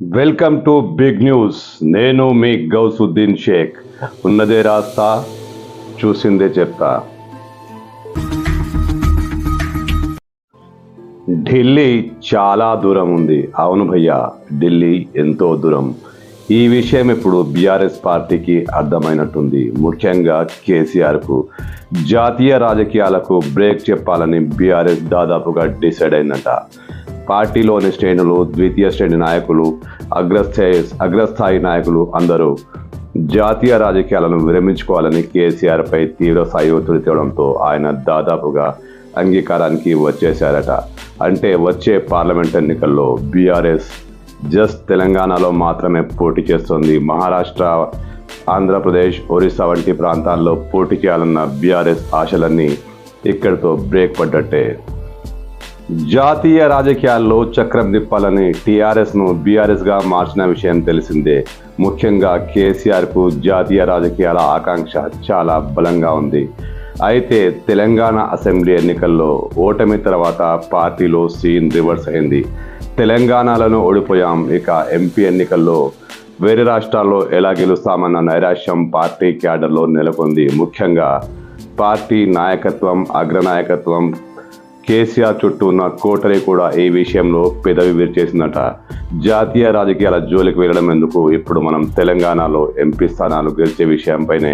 Welcome to big news. నేను మీ గౌసుద్దీన్ షేక్. ఉన్నదే రాస్తా చూసిందే చెప్తా. ఢిల్లీ చాలా దూరం ఉంది. అవును భయ్యా ఢిల్లీ ఎంతో దూరం. ఈ విషయం ఇప్పుడు బీఆర్ఎస్ పార్టీకి అర్థమైనట్టుంది. ముఖ్యంగా కేసీఆర్కు. జాతీయ రాజకీయాలకు బ్రేక్ చెప్పాలని బీఆర్ఎస్ దాదాపుగా డిసైడ్ అయిందట. పార్టీలోని శ్రేణులు ద్వితీయ శ్రేణి నాయకులు అగ్రస్థాయి అగ్రస్థాయి నాయకులు అందరూ జాతీయ రాజకీయాలను విరమించుకోవాలని కేసీఆర్పై తీవ్ర స్థాయి ఒత్తిడి తేవడంతో ఆయన దాదాపుగా అంగీకారానికి వచ్చేశారట. అంటే వచ్చే పార్లమెంట్ ఎన్నికల్లో బీఆర్ఎస్ జస్ట్ తెలంగాణలో మాత్రమే పోటీ చేస్తుంది. మహారాష్ట్ర ఆంధ్రప్రదేశ్ ఒరిస్సా వంటి ప్రాంతాల్లో పోటీ చేయాలన్న బీఆర్ఎస్ ఆశలన్నీ ఇక్కడితో బ్రేక్ పడ్డట్టే. జాతీయ రాజకీయాల్లో చక్రం తిప్పాలని టీఆర్ఎస్ను బీఆర్ఎస్గా మార్చిన విషయం తెలిసిందే. ముఖ్యంగా కేసీఆర్కు జాతీయ రాజకీయాల ఆకాంక్ష చాలా బలంగా ఉంది. అయితే తెలంగాణ అసెంబ్లీ ఎన్నికల్లో ఓటమి తర్వాత పార్టీలో సీన్ రివర్స్ అయింది. తెలంగాణలోనూ ఓడిపోయాం. ఇక ఎంపీ ఎన్నికల్లో వేరే రాష్ట్రాల్లో ఎలా గెలుస్తామన్న నైరాశ్యం పార్టీ క్యాడర్లో నెలకొంది. ముఖ్యంగా పార్టీ నాయకత్వం అగ్రనాయకత్వం కేసీఆర్ చుట్టూ ఉన్న కోటరీ కూడా ఈ విషయంలో పెదవి విరిచేసిందట. జాతీయ రాజకీయాల జోలికి వెళ్ళడం ఎందుకు? ఇప్పుడు మనం తెలంగాణలో ఎంపీ స్థానాలు గెలిచే విషయంపైనే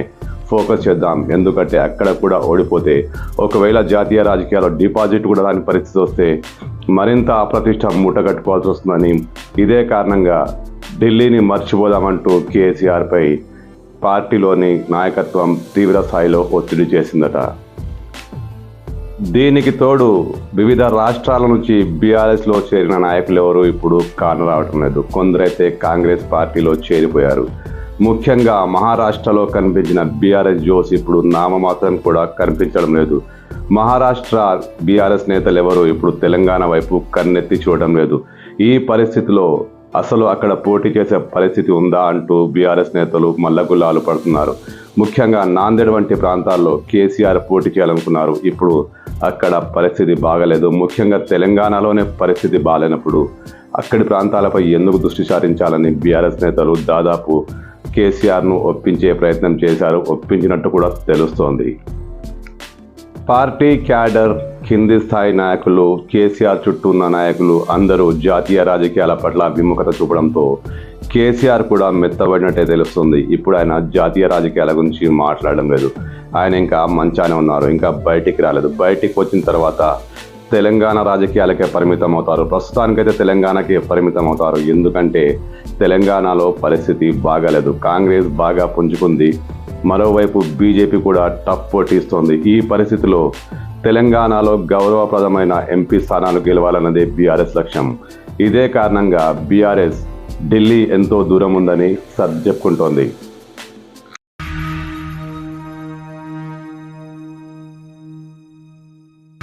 ఫోకస్ చేద్దాం. ఎందుకంటే అక్కడ కూడా ఓడిపోతే ఒకవేళ జాతీయ రాజకీయాల్లో డిపాజిట్ కూడా రాని పరిస్థితి వస్తే మరింత అప్రతిష్ట మూటకట్టుకోవాల్సి వస్తుందని ఇదే కారణంగా ఢిల్లీని మర్చిపోదామంటూ కేసీఆర్పై పార్టీలోని నాయకత్వం తీవ్ర స్థాయిలో ఒత్తిడి చేసిందట. దీనికి తోడు వివిధ రాష్ట్రాల నుంచి బీఆర్ఎస్లో చేరిన నాయకులు ఎవరు ఇప్పుడు కానరావటం లేదు. కొందరైతే కాంగ్రెస్ పార్టీలో చేరిపోయారు. ముఖ్యంగా మహారాష్ట్రలో కనిపించిన బీఆర్ఎస్ జోస్ ఇప్పుడు నామమాత్రం కూడా కనిపించడం లేదు. మహారాష్ట్ర బీఆర్ఎస్ నేతలు ఎవరు ఇప్పుడు తెలంగాణ వైపు కన్నెత్తి చూడడం లేదు. ఈ పరిస్థితిలో అసలు అక్కడ పోటీ చేసే పరిస్థితి ఉందా అంటూ బీఆర్ఎస్ నేతలు మల్లగుల్లాలు పడుతున్నారు. ముఖ్యంగా నాందేడ్ వంటి ప్రాంతాల్లో కేసీఆర్ పోటీ చేయాలనుకున్నారు. ఇప్పుడు అక్కడ పరిస్థితి బాగలేదు. ముఖ్యంగా తెలంగాణలోనే పరిస్థితి బాగాలేనప్పుడు అక్కడి ప్రాంతాలపై ఎందుకు దృష్టి సారించాలని బీఆర్ఎస్ నేతలు దాదాపు కేసీఆర్ను ఒప్పించే ప్రయత్నం చేశారు. ఒప్పించినట్టు కూడా తెలుస్తోంది. పార్టీ క్యాడర్ కింది స్థాయి నాయకులు కేసీఆర్ చుట్టూ ఉన్న నాయకులు అందరూ జాతీయ రాజకీయాల పట్ల విముఖత చూపడంతో కేసీఆర్ కూడా మెత్తబడినట్టే తెలుస్తుంది. ఇప్పుడు ఆయన జాతీయ రాజకీయాల గురించి మాట్లాడడం లేదు. ఆయన ఇంకా మంచానే ఉన్నారు. ఇంకా బయటికి రాలేదు. బయటికి వచ్చిన తర్వాత తెలంగాణ రాజకీయాలకే పరిమితం అవుతారు ప్రస్తుతానికైతే తెలంగాణకే పరిమితం అవుతారు ఎందుకంటే తెలంగాణలో పరిస్థితి బాగాలేదు. కాంగ్రెస్ బాగా పుంజుకుంది. మరోవైపు బీజేపీ కూడా టఫ్ పోటీస్తోంది. ఈ పరిస్థితిలో తెలంగాణలో గౌరవప్రదమైన ఎంపీ స్థానాలు గెలవాలన్నదే బీఆర్ఎస్ లక్ష్యం. ఇదే కారణంగా బీఆర్ఎస్ ఢిల్లీ ఎంతో దూరం ఉందని సర్ చెప్పుకుంటోంది.